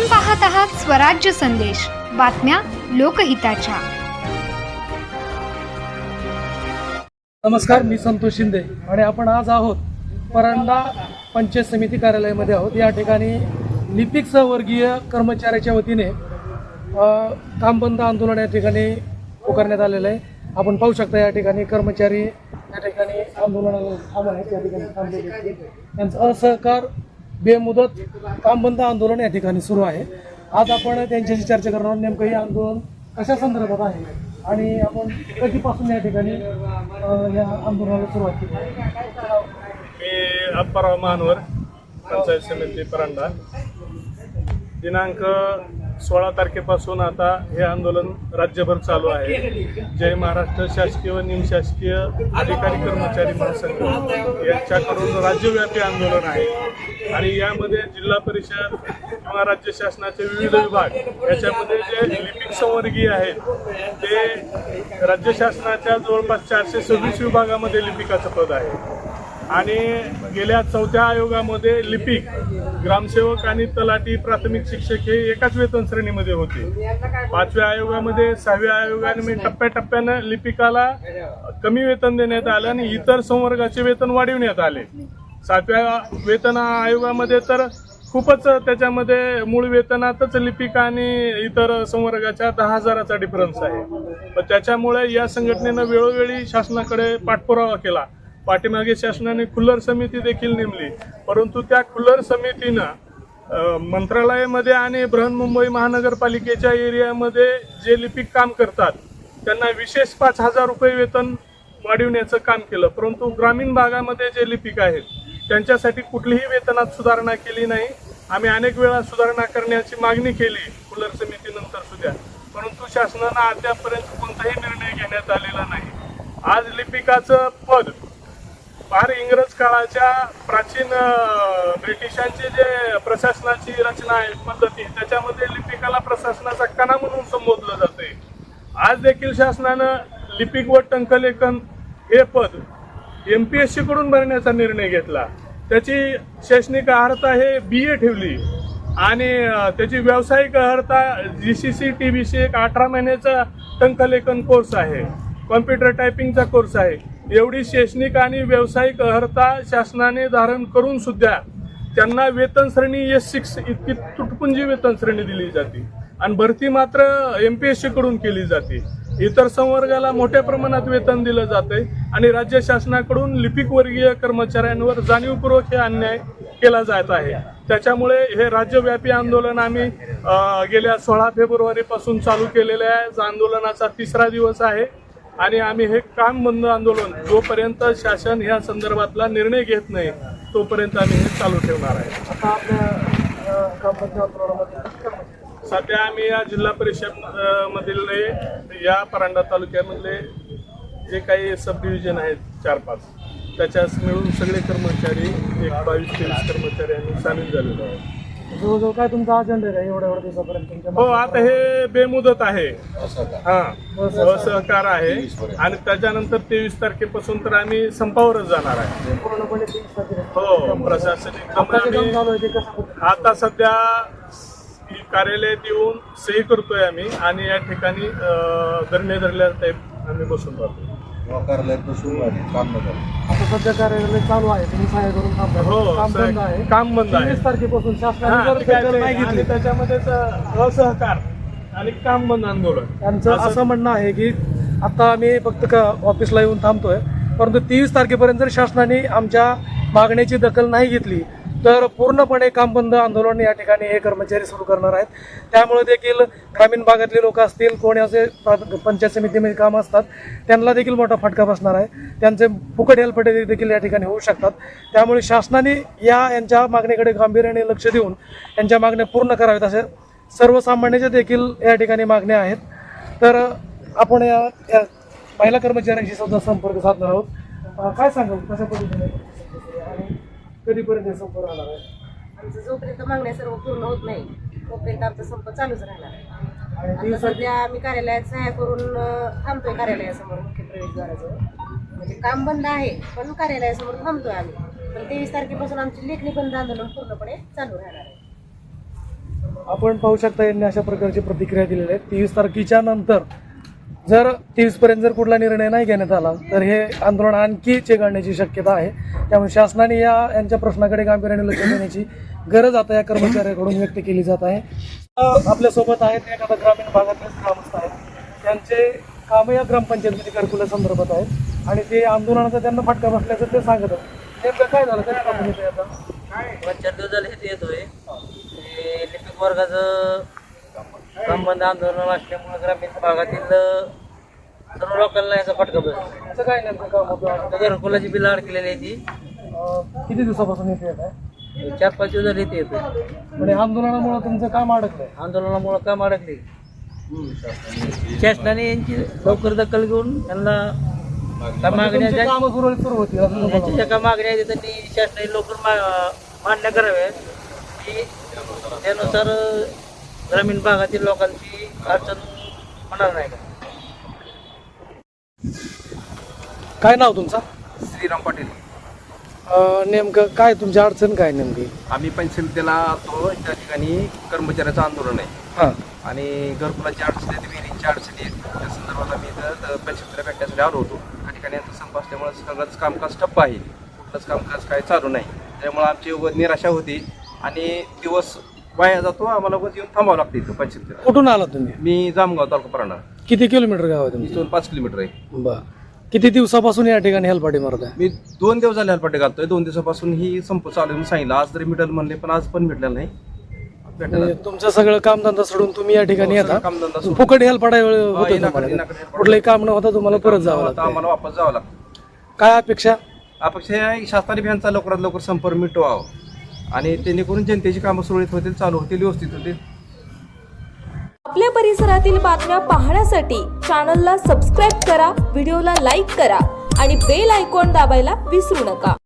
आपण पाहत आहात स्वराज्य संदेश. बातम्या लोकहिताच्या. नमस्कार मी संतोष शिंदे आणि आपण आज आहोत परंडा पंचायत समिती कार्यालयामध्ये आहोत. या ठिकाणी लिपिक सहवर्गीय कर्मचाऱ्याच्या वतीने कामबंद आंदोलन या ठिकाणी पुकारण्यात आलेलं आहे. आपण पाहू शकता या ठिकाणी कर्मचारी या ठिकाणी आंदोलनाला थांब आहेत या ठिकाणी थांबलेले त्यांचा त्यांचं असहकार बेमुदत कामबंद आंदोलन या ठिकाणी सुरू आहे. आज आपण त्यांच्याशी चर्चा करणार आहोत. नेमकं हे आंदोलन कशा संदर्भात आहे आणि आपण कधीपासून या ठिकाणी या आंदोलनाला सुरुवात केली मी अप्पाराव महानवर पंचायत समिती परांडा. दिनांक सोळा तारखेपासून आता हे आंदोलन राज्यभर चालू आहे. जय महाराष्ट्र शासकीय व निमशासकीय अधिकारी कर्मचारी महासंघ. यांच्याकडून राज्यव्यापी आंदोलन आहे. आणि यामध्ये जिल्हा परिषद किंवा राज्य शासनाचे विविध विभाग याच्यामध्ये जे लिपिक संवर्गीय आहेत ते राज्य शासनाच्या जवळपास चारशे सव्वीस विभागामध्ये लिपिकाचं पद आहे. आणि गेल्या चौथ्या आयोगामध्ये लिपिक ग्रामसेवक आणि तलाठी प्राथमिक शिक्षक हे एकाच वेतन श्रेणीमध्ये होते. पाचव्या आयोगामध्ये सहाव्या आयोगाने टप्प्याटप्प्यानं लिपिकाला कमी वेतन देण्यात आलं आणि इतर संवर्गाचे वेतन वाढविण्यात आले. सातव्या वेतन आयोगामध्ये तर खूपच त्याच्यामध्ये मूळ वेतनातच लिपिका आणि इतर संवर्गाच्या दहा हजाराचा डिफरन्स आहे. पण त्याच्यामुळे या संघटनेनं वेळोवेळी शासनाकडे पाठपुरावा केला. पाठीमागे शासनाने खुल्लर समिती देखील नेमली. परंतु त्या खुल्लर समितीनं मंत्रालयामध्ये आणि बृहन्मुंबई महानगरपालिकेच्या एरियामध्ये जे लिपिक काम करतात त्यांना विशेष पाच हजार रुपये वेतन वाढविण्याचं काम केलं. परंतु ग्रामीण भागामध्ये जे लिपिक आहेत त्यांच्यासाठी कुठलीही वेतनात सुधारणा केली नाही. आम्ही अनेक वेळा सुधारणा करण्याची मागणी केली खुल्लर समितीनंतर सुद्धा. परंतु शासनानं अद्यापर्यंत कोणताही निर्णय घेण्यात आलेला नाही. आज लिपिकाचं पद फार इंग्रज काळाच्या प्राचीन ब्रिटिशांची जे प्रशासनाची रचना आहे पद्धती त्याच्यामध्ये लिपिकाला प्रशासनाचा कणा म्हणून संबोधलं जाते. आज देखील शासनानं लिपिक व टंकलेखन हे पद एम पी एस सी कडून भरण्याचा निर्णय घेतला. त्याची शैक्षणिक अर्हता हे बी ए ठेवली आणि त्याची व्यावसायिक अर्हता G C C T B C एक अठरा महिन्याचा टंकलेखन कोर्स आहे. कॉम्प्युटर टायपिंगचा कोर्स आहे. एवढी शैक्षणिक आणि व्यावसायिक अर्हता शासनाने धारण करून सुद्धा त्यांना वेतन श्रेणी एस सिक्स इतकी तुटपुंजी वेतन श्रेणी दिली जाते. आणि भरती मात्र एम पी एस सी कडून केली जाते. इतर संवर्गाला मोठ्या प्रमाणात वेतन दिलं जाते आणि राज्य शासनाकडून लिपिक वर्गीय कर्मचाऱ्यांवर जाणीवपूर्वक हे अन्याय केला जात आहे. त्याच्यामुळे हे राज्यव्यापी आंदोलन आम्ही गेल्या सोळा फेब्रुवारीपासून चालू केलेले आहे. आंदोलनाचा तिसरा दिवस आहे. आणि आम्ही हे काम बंद आंदोलन जोपर्यंत शासन ह्या संदर्भातला निर्णय घेत नाही तोपर्यंत आम्ही हे चालू ठेवणार आहे? सध्या आम्ही या जिल्हा परिषद मधील या परांडा तालुक्यामधले जे काही सब डिव्हिजन आहेत चार पाच त्याच्यास मिळून सगळे कर्मचारी एक बावीस तेवीस कर्मचारी आम्ही सामील झालेलो आहोत जवळजवळ काय तुमचा अजेंडा आहे एवढ्या एवढ्या दिवसापर्यंत तुमच्या हो आता हे बेमुदत आहे. हा असहकार आहे. आणि त्याच्यानंतर तेवीस तारखेपासून तर आम्ही संपावरच जाणार आहे. पूर्णपणे तीस तारखेला. हो प्रशासनिक आता जे काम आम्ही चालू आहे ते कसं पद्धतीने? आता सध्या कार्यालयात येऊन सही करतोय आम्ही. आणि या ठिकाणी अं, धरणे धरल्या टाईप आम्ही बसून राहतो. कार्यालयात सुरू आहे काम न झालं आता सध्या कार्यालय चालू आहे तुम्ही सहाय्य करून काम करा. हो काम आहे. काम बंद आहे. तेवीस तारखेपासून शासनाने जर दखल नाही आणि घेतली त्याच्यामध्येच अं, असहकार आणि काम बंद आंदोलन. त्यांचं असं- असं म्हणणं आहे की आता आम्ही फक्त का ऑफिसला येऊन थांबतोय. परंतु तेवीस तारखेपर्यंत जर शासनाने आमच्या मागण्याची दखल नाही घेतली तर पूर्णपणे काम बंद आंदोलन या ठिकाणी हे कर्मचारी सुरू करणार आहेत. त्यामुळे देखील ग्रामीण भागातले लोक असतील कोणी असे प्रा- पंचायत समितीमध्ये काम असतात त्यांना देखील मोठा फटका बसणार आहे. त्यांचे फुकट हेलपटे देखील या ठिकाणी होऊ शकतात. त्यामुळे शासनाने या यांच्या मागणीकडे गांभीर्याने लक्ष देऊन यांच्या मागण्या पूर्ण कराव्यात असे सर्वसामान्याच्या देखील या ठिकाणी मागण्या आहेत. तर आपण या महिला कर्मचाऱ्यांशी सुद्धा संपर्क साधणार आहोत. काय सांगाल? कशा पद्धतीने? कधीपर्यंत हे संपर्क राहणार आहे? आमचं जोपर्यंत मागण्या सर्व पूर्ण होत नाही तोपर्यंत आमचा संप चालूच राहणार आहे. आणि आता सध्या आम्ही कार्यालयात सहाय्य करून अं, थांबतोय कार्यालयासमोर मुख्य प्रवेशद्वाराजवळ. म्हणजे काम बंद आहे पण कार्यालयासमोर थांबतोय आम्ही. पण तेवीस तारखेपासून आमची लेखणी बंद आंदोलन पूर्णपणे चालू राहणार आहे. आपण पाहू शकता यांनी अशा प्रकारची प्रतिक्रिया दिलेली आहे. तेवीस तारखेच्या नंतर जर तीसपर्यंत जर कुठला निर्णय नाही घेण्यात आला तर हे आंदोलन आणखी चेगाळण्याची शक्यता आहे. त्यामुळे शासनाने या यांच्या प्रश्नाकडे गांभीर्याने लक्ष देण्याची गरज आता या कर्मचाऱ्याकडून व्यक्त केली जात आहे. आपल्यासोबत आहेत एखादा ग्रामीण भागातलेच ग्रामस्थ आहेत. त्यांचे कामं या ग्रामपंचायतीमध्ये घरकुल्या संदर्भात आहेत. आणि ते आंदोलनाचा त्यांना फटका बसल्याचं ते सांगत आहेत नेमकं काय झालं? काय काम येतं आता? चार दिवस झाले हे येतोय. ते लिपिक वर्गाचं संबंध आंदोलन असल्यामुळे ग्रामीण भागातील सर्व लोकांना याचा फटका बसला असं काय नेमकं काम होतं घरकुलाची बिलं अडकलेली आहे ती अ, किती दिवसापासून येते येत आहे? चार पाच दिवस झाले ते येतोय. म्हणजे आंदोलनामुळे तुमचं काम अडकलंय? आंदोलनामुळे काम अडकले. शासनाने यांची लवकर दखल घेऊन त्यांना त्या मागण्या तुमची ज्या- कामं सुरळीत सुरू होतील असं तुम्हाला यांच्या ज्या काही मागण्या आहेत त्यांनी शासनाने लवकर मा- मान्य कराव्यात की त्यानुसार ग्रामीण भागातील लोकांची अडचण होणार नाही. का काय नाव तुमचं? श्रीराम पाटील. अ, नेमकं काय तुमची अडचण काय नेमकी? आम्ही पंचमितेला तो त्या ठिकाणी कर्मचाऱ्याचं आंदोलन आहे. हां. आणि घरकुलाची अडचणी आहेत विहिरींची अडचणी आहेत. त्या संदर्भात आम्ही इथं पंचमितेला भेटण्यासाठी आलो होतो. त्या ठिकाणी यांचा संप असल्यामुळे सगळंच कामकाज ठप्प आहे. कुठलंच कामकाज काय चालू नाही. त्यामुळे आमची उगाच निराशा होती. आणि दिवस वाया जातो आम्हाला उगाच येऊन थांबावं लागतं इथं कुठून आला तुम्ही? मी जामगाव तालुका परांडा किती किलोमीटर गाव आहे तुमचं? इथून पाच किलोमीटर आहे. बर. किती दिवसापासून या ठिकाणी हेलपाटी मारत आहे मी दोन दिवस झाले हलपाटे घालतोय. दोन दिवसापासून ही संप चालू आहे. म्हणून सांगितलं आज तरी मिटल म्हणले पण आज पण भेटलेलं नाही. भेटलं म्हणजे तुमचं सगळं कामधंदा सोडून तुम्ही या ठिकाणी हो, सगळं येता कामधंदा सोडून. फुकट हेलपाटा होतं तुम्हाला. हेलपाटा. कुठलंही काम न होता तुम्हाला परत जावं आता लागतं आम्हाला वापस जावं लागतं काय अपेक्षा? अपेक्षा आहे शासनाने भ्यांचा लवकरात लवकर संपर्क मिटवावा. आणि जेणेकरून जनतेची कामं सुरळीत होतील चालू होतील व्यवस्थित होतील. परिसरातील बातम्या पाहण्यासाठी चॅनलला सबस्क्राईब करा व्हिडिओला लाईक करा आणि बेल आयकॉन दाबायला विसरू नका.